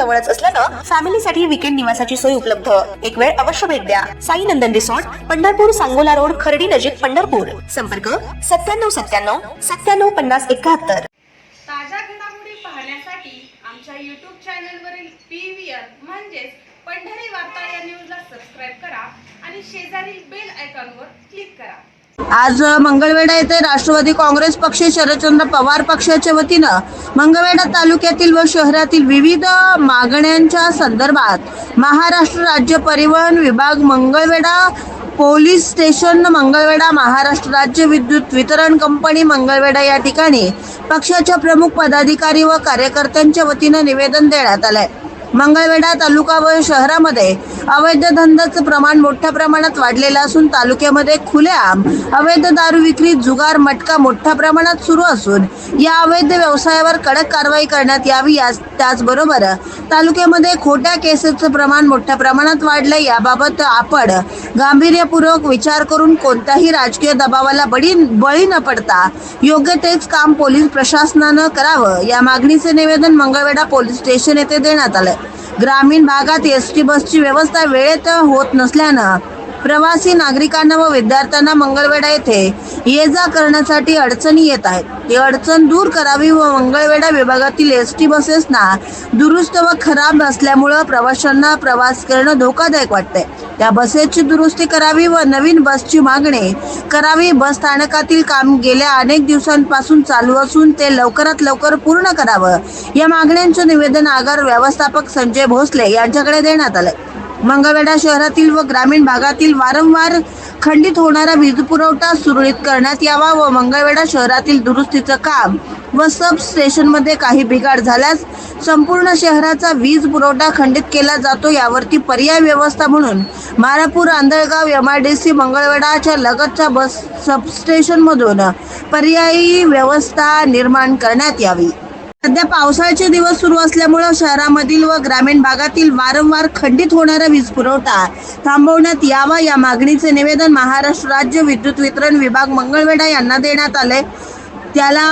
जवळच असल्यानं फॅमिलीसाठी विकेंड निवासाची सोय उपलब्ध. एक वेळ अवश्य भेट द्या. साई नंदन रिसॉर्ट पंढरपूर सांगोला रोड खर्डी नजीक पंढरपूर. संपर्क सत्त्याण्णव सत्त्याण्णव सत्त्याण्णव पन्नास एकाहत्तर. ताज्या घडामोडी पाहण्यासाठी आमच्या युट्यूब चॅनलवरील पी व्ही आर म्हणजेच पंढरी वार्ता या न्यूजला सबस्क्राईब करा आणि शेजारील बेल आयकॉनवर क्लिक करा. आज मंगळवेढा येथे राष्ट्रवादी काँग्रेस पक्ष शरदचंद्र पवार पक्षाच्या वतीनं मंगळवेढा तालुक्यातील व शहरातील विविध मागण्यांच्या संदर्भात महाराष्ट्र राज्य परिवहन विभाग मंगळवेढा पोलीस स्टेशन मंगळवेढा महाराष्ट्र राज्य विद्युत वितरण कंपनी मंगळवेढा या ठिकाणी पक्षाच्या प्रमुख पदाधिकारी व कार्यकर्त्यांच्या वतीनं निवेदन देण्यात आलंय. मंगळवेढा तालुका व शहरामध्ये अवैध धंद्याचं प्रमाण मोठ्या प्रमाणात वाढलेलं असून तालुक्यामध्ये खुलेआम अवैध दारू विक्री जुगार मटका मोठ्या प्रमाणात सुरू असून या अवैध व्यवसायावर कडक कारवाई करण्यात यावी त्याचबरोबर तालुक्यामध्ये खोट्या केसेसचं प्रमाण मोठ्या प्रमाणात वाढलं याबाबत आपण गांभीर्यपूर्वक विचार करून कोणत्याही राजकीय दबावाला बळी बळी न पडता योग्य तेच काम पोलीस प्रशासनानं करावं. या मागणीचे निवेदन मंगळवेढा पोलीस स्टेशन येथे देण्यात आलं ग्रामीण भागात एस टी बसची व्यवस्था वेळेत होत नसल्यानं प्रवासी नागरिकांना व विद्यार्थ्यांना मंगळवेढा येथे ये जा करण्यासाठी अडचणी येत आहेत. ही अडचण दूर करावी व मंगळवेढा विभागातील एस टी बसेसना दुरुस्त व खराब असल्यामुळं प्रवाशांना प्रवास करणं धोकादायक वाटतंय. त्या बसेसची दुरुस्ती करावी व नवीन बसची मागणी करावी. बस स्थानकातील काम गेल्या अनेक दिवसांपासून चालू असून ते लवकरात लवकर पूर्ण करावं. या मागण्यांचं निवेदन आगार व्यवस्थापक संजय भोसले यांच्याकडे देण्यात आलंय. मंगळवेढा शहरातील व ग्रामीण भागातील वारंवार खंडित होणारा वीज पुरवठा सुरळीत करण्यात यावा व मंगळवेढा शहरातील दुरुस्तीचं काम व सब स्टेशनमध्ये काही बिघाड झाल्यास संपूर्ण शहराचा वीज पुरवठा खंडित केला जातो. यावरती पर्याय व्यवस्था म्हणून Marapur Andhalgaon M I D C मंगळवेढाच्या लगतच्या बस सबस्टेशनमधून पर्यायी व्यवस्था निर्माण करण्यात यावी. सध्या पावसाळ्याचे दिवस सुरू असल्यामुळं शहरामधील व ग्रामीण भागातील वारंवार खंडित होणारा वीज पुरवठा थांबवण्यात यावा या मागणीचे निवेदन महाराष्ट्र राज्य विद्युत वितरण विभाग मंगळवेढा यांना देण्यात आले त्याला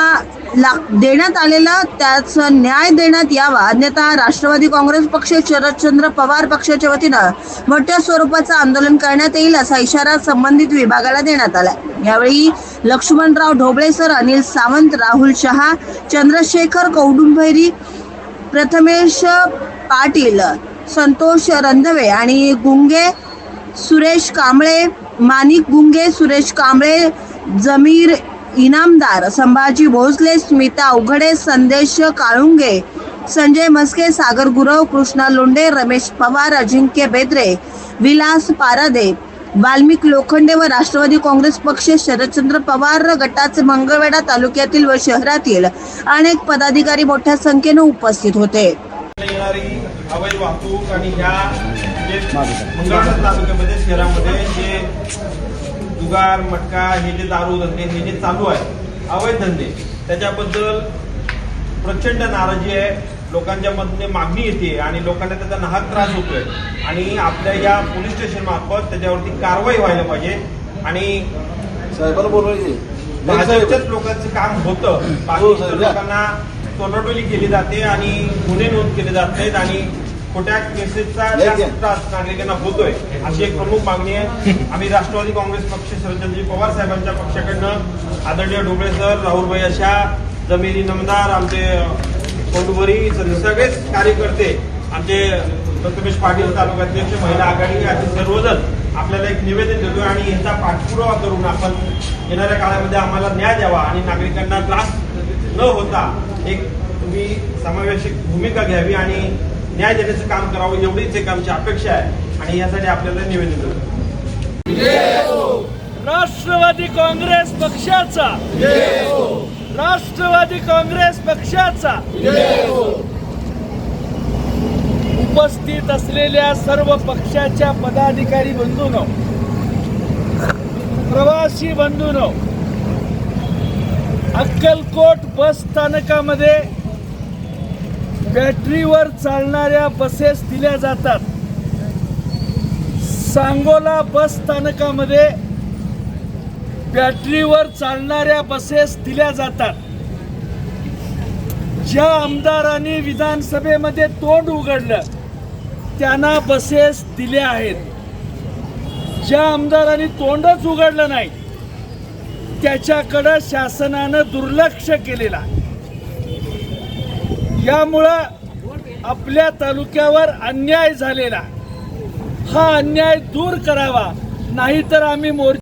देण्यात आलेला त्याचा न्याय देण्यात यावा. अन्यथा राष्ट्रवादी काँग्रेस पक्ष शरदचंद्र पवार पक्षाच्या वतीनं मोठ्या स्वरूपाचं आंदोलन करण्यात येईल असा इशारा संबंधित विभागाला देण्यात आला यावेळी लक्ष्मणराव ढोबळे सर अनिल सावंत राहुल शहा चंद्रशेखर कौडुंबैरी प्रथमेश पाटील संतोष रंधवे आणि गुंगे सुरेश कांबळे मानिक गुंगे सुरेश कांबळे जमीर इनामदार संभाजी भोसले स्मिता अवघडे संदेश काळुंगे संजय मस्के सागर गुरव कृष्णा लोंडे रमेश पवार अजिंक्य बेद्रे विलास पारादे वाल्मिक लोखंडे व राष्ट्रवादी काँग्रेस पक्ष शरदचंद्र पवार गटाचे मंगळवेढा तालुक्यातील व शहरातील अनेक पदाधिकारी मोठ्या संख्येने उपस्थित होते. वाहतूक आणि ह्या मंगळवेढा तालुक्यामध्ये शहरामध्ये जे जुगार मटका हे जे दारू धंदे हे जे चालू आहे अवैध धंदे त्याच्याबद्दल प्रचंड नाराजी आहे. लोकांच्या मधने मागणी येते आणि लोकांना त्याचा नाहक त्रास होतोय. आणि आपल्या या पोलीस स्टेशन मार्फत त्याच्यावरती कारवाई व्हायला पाहिजे. आणि साहेबाला बोलवायचे भाजपच्याच लोकांचं काम होतं. हो, बाकी साहेब. लोकांना तोंडवली केली जाते आणि गुन्हे नोंद केले जात नाहीत आणि खोट्या केसेसचा जास्त. त्रास नागरिकांना होतोय अशी एक प्रमुख मागणी आहे आम्ही राष्ट्रवादी काँग्रेस पक्ष शरदचंद्रजी पवार साहेबांच्या पक्षाकडनं आदरणीय डोबळे सर राहुलभाई अशा जमिनी नमदार आमचे कोंडुबरी सगळेच कार्यकर्ते आमचे प्रथमेश पाटील तालुकाध्यक्ष महिला आघाडी असे सर्वजण आपल्याला एक निवेदन देतोय आणि याचा पाठपुरावा करून आपण येणाऱ्या काळामध्ये आम्हाला न्याय द्यावा आणि नागरिकांना त्रास न होता एक तुम्ही समावेशक भूमिका घ्यावी आणि न्याय देण्याचं काम करावं एवढीच एक आमची अपेक्षा आहे आणि यासाठी आपल्याला निवेदन देतो. राष्ट्रवादी काँग्रेस पक्षाचा. राष्ट्रवादी काँग्रेस पक्षाचा. उपस्थित असलेल्या सर्व पक्षाच्या पदाधिकारी बंधूंनो प्रवासी बंधूंनो अक्कलकोट बस स्थानकामध्ये बॅटरीवर चालणाऱ्या बसेस दिल्या जातात. सांगोला बस स्थानकामध्ये बॅटरीवर चालणाऱ्या बसेस दिल्या जातात. ज्या आमदारांनी विधानसभेमध्ये तोंड उघडलं त्यांना बसेस दिल्या आहेत. ज्या आमदारांनी तोंडच उघडलं नाही त्याच्याकडं शासनानं दुर्लक्ष केलेला यामुळं आपल्या तालुक्यावर अन्याय झालेला. हा अन्याय दूर करावा. नाहीतर आम्ही मोर्चा